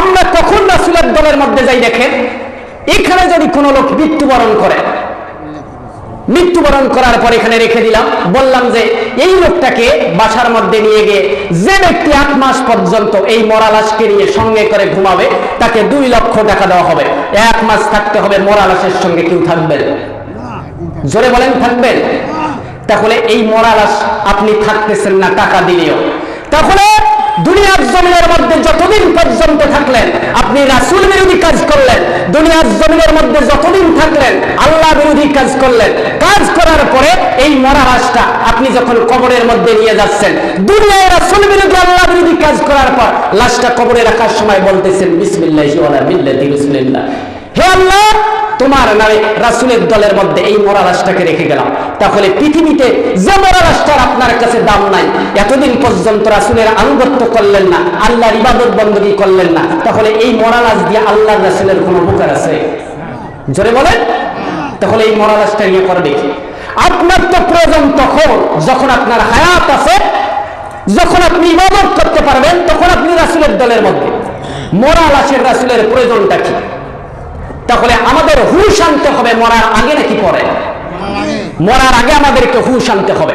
আমরা কখন রাসুলের দলের মধ্যে যাই দেখেন? এখানে যদি কোনো লোক মৃত্যুবরণ করে, মৃত্যুবরণ করার পর এখানে রেখে দিলাম, বললাম যে এই লোকটাকে বাসার মধ্যে নিয়ে গিয়ে যে ব্যক্তি আট মাস পর্যন্ত এই মরা লাশকে নিয়ে সঙ্গে করে ঘুমাবে, তাকে দুই লক্ষ টাকা দেওয়া হবে। এক মাস থাকতে হবে মরা লাশের সঙ্গে কেউ থাকবেন? জোরে বলেন, থাকবেন? তাহলে এই মরা লাশ আপনি থাকতেছেন না, টাকা দিলেও। তাহলে দুনিয়ার জমিনের মধ্যে যতদিন পর্যন্ত থাকলেন, আপনি রাসুল বিরোধী কাজ করলেন, দুনিয়ার জমিনের মধ্যে যতদিন থাকলেন, আল্লাহ বিরোধী কাজ করলেন। কাজ করার পরে এই মরা আপনি যখন কবরের মধ্যে নিয়ে যাচ্ছেন, দুনিয়ায় রাসুল বিরোধী, আল্লাহ বিরোধী কাজ করার পর, লাশটা কবরে রাখার সময় বলতেছেন, বিসমিল্লাহি বিসমিল্লাহ তোমার নামে রাসুলের দলের মধ্যে এই মরা লাশটাকে রেখে গেলাম। তাহলে পৃথিবীতে যে মরা লাশটার আপনার কাছে দাম নাই, এতদিন পর্যন্ত রাসুলের আনুগত্য করলেন না, আল্লাহর ইবাদত বন্দী করলেন না, তাহলে এই মরা লাশ দিয়ে আল্লাহর রাসুলের কোনো উপকার আছে? জোরে বলেন। তাহলে এই মরা লাশটা নিয়ে করে দেখি আপনার তো প্রয়োজন তখন, যখন আপনার হায়াত আছে, যখন আপনি ইবাদত করতে পারবেন, তখন আপনি রাসুলের দলের মধ্যে। মরা লাশের রাসুলের প্রয়োজনটা কি? তাহলে আমাদের হুশ আনতে হবে মরার আগে নাকি পরে? মরার আগে। আমাদেরকে হুশ আনতে হবে।